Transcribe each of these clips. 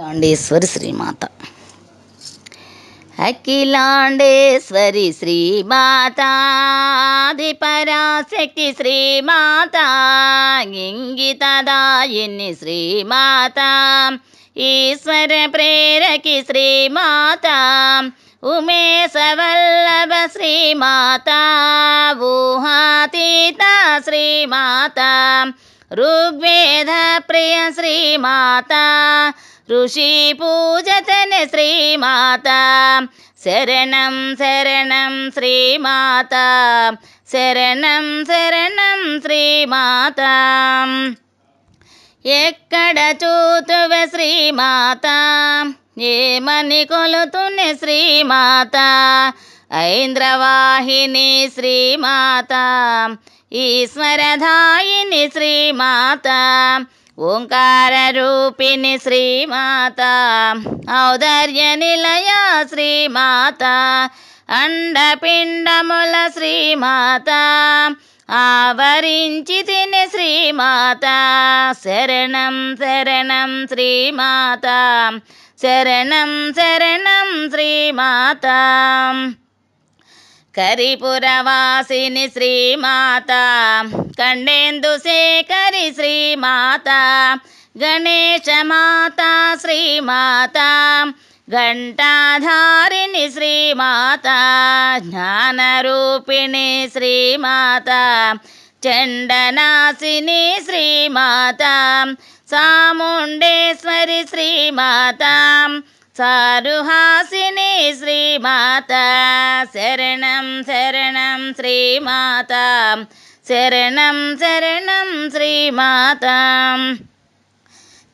దాండేశ్వరి శ్రీమాత. అఖిలాండేశ్వరి శ్రీమాత పరాశక్తి శ్రీమాత ఇంగితదాయిని శ్రీమాత ఈశ్వర ప్రేరకి శ్రీమాత ఉమేశవల్లభ శ్రీమాత ఊహాతీత శ్రీమాత ఋగ్వేద ప్రియ శ్రీమాత ఋషి పూజతన శ్రీమాత. శరణం శరణం శ్రీమాత. శరణం శరణం శ్రీమాత. ఎక్కడ చూతువ శ్రీమాత? ఏమని కొలుతున్న శ్రీమాత? ఐంద్రవాహిని శ్రీమాత. ఈశ్వరధాయిని శ్రీమాత. ఓంకార రూపిణి శ్రీమాత ఔదర్య నిలయ శ్రీమాత అండపిండముల శ్రీమాత ఆవరించి తిని శ్రీమాత శరణం శరణం శ్రీమాత శరణం శరణం శ్రీమాత. కరిపురవాసిని శ్రీమాత కండేందు శేఖరి శ్రీమాత గణేశమాత శ్రీమాత ఘంటాధారిణి శ్రీమాత జ్ఞానరూపిణి శ్రీమాత చండనాశిని శ్రీమాత సాముండేశ్వరి శ్రీమాత సారుహాసిని శ్రీమాత. శరణం శరణం శ్రీమాత. శరణం శరణం శ్రీమాత.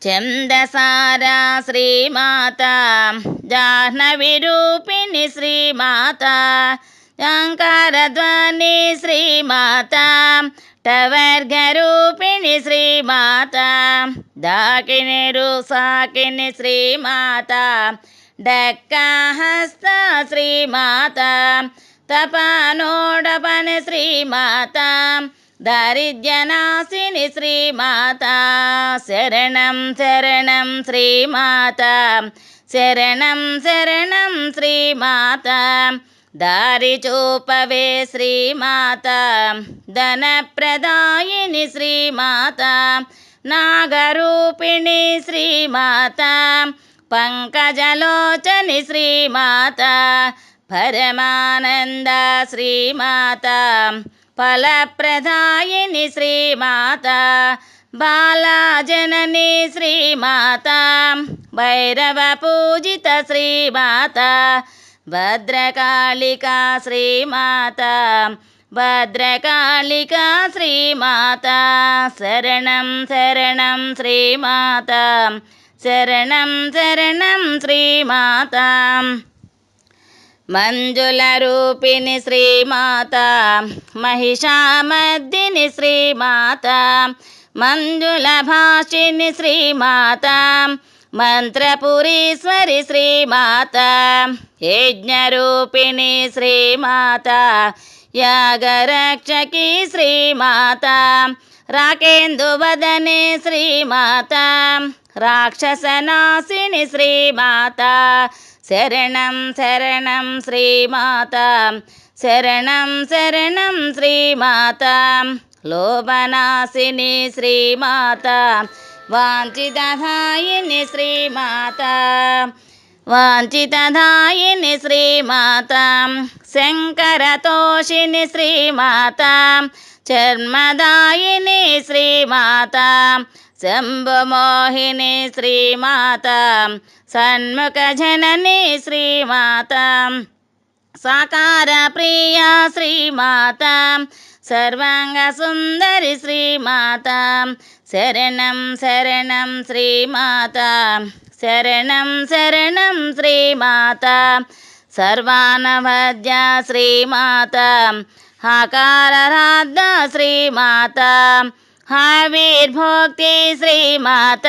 చందసారా శ్రీమాత. జాహ్నవి రూపిణి శ్రీమాత. శంకరధ్వని శ్రీమాత. టవర్గరూపిణి శ్రీమాత. దాకిని సాకిని శ్రీమాత. డక్కహస్త శ్రీమాత తపనోడపని శ్రీమాత దరిద్రనాశిని శ్రీమాత. శరణం శరణం శ్రీమాత శరణం శరణం శ్రీమాత. దారి చూపవే శ్రీమాత ధనప్రదాయిని శ్రీమాత నాగరూపిణి శ్రీమాత. పంకజలోచని శ్రీమాత పరమానంద శ్రీమాత ఫలప్రదాయిని శ్రీమాత బాలాజనని శ్రీమాత భైరవ పూజిత శ్రీమాత భద్రకాళికా శ్రీమాత భద్రకాళికా శ్రీమాత శరణం శరణం శ్రీమాత. శరణం శరణం శ్రీమాత మంజుల రూపిణి శ్రీమాత మహిషామద్దిని శ్రీమాత మంజుల భాషిని శ్రీమాత మంత్రపురీశ్వరి శ్రీమాత యజ్ఞరూపిణి శ్రీమాత యాగరక్షకి శ్రీమాత రాకేందువదనే శ్రీమాత రాక్షసనాశిని శ్రీమాత. శరణం శరణం శ్రీమాత. శరణం శరణం శ్రీమాత. లోభనాశిని శ్రీమాత. వాంఛితధాయిని శ్రీమాత. వాంఛితధాయిని శ్రీమాత. శంకరతోషిని శ్రీమాత. చర్మదాయిని శ్రీమాత. శంభమోహిని శ్రీమాత. సన్ముఖ జనని శ్రీమాత. సాకార ప్రియ శ్రీమాత. సర్వాంగ సుందరి శ్రీమాత. శరణం శరణం శ్రీమాత. శరణం శరణం శ్రీమాత. సర్వానవద్య శ్రీమాత. హాకారాధ శ్రీమాత. హావిర్భోక్తి శ్రీమాత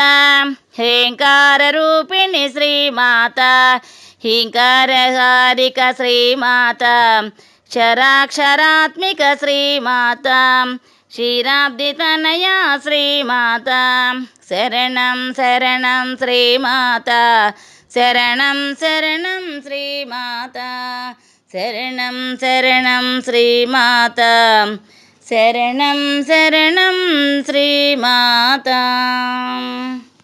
హ్రీంకార రూపిణి శ్రీమాత హింకారహారిక శ్రీమాత క్షరాక్షరాత్మిక శ్రీమాత క్షీరాబ్ది తనయా శ్రీమాత శరణం శరణం శ్రీమాత శరణం శరణం శ్రీమాత శరణం శరణం శ్రీమాత శరణం శరణం శ్రీమాత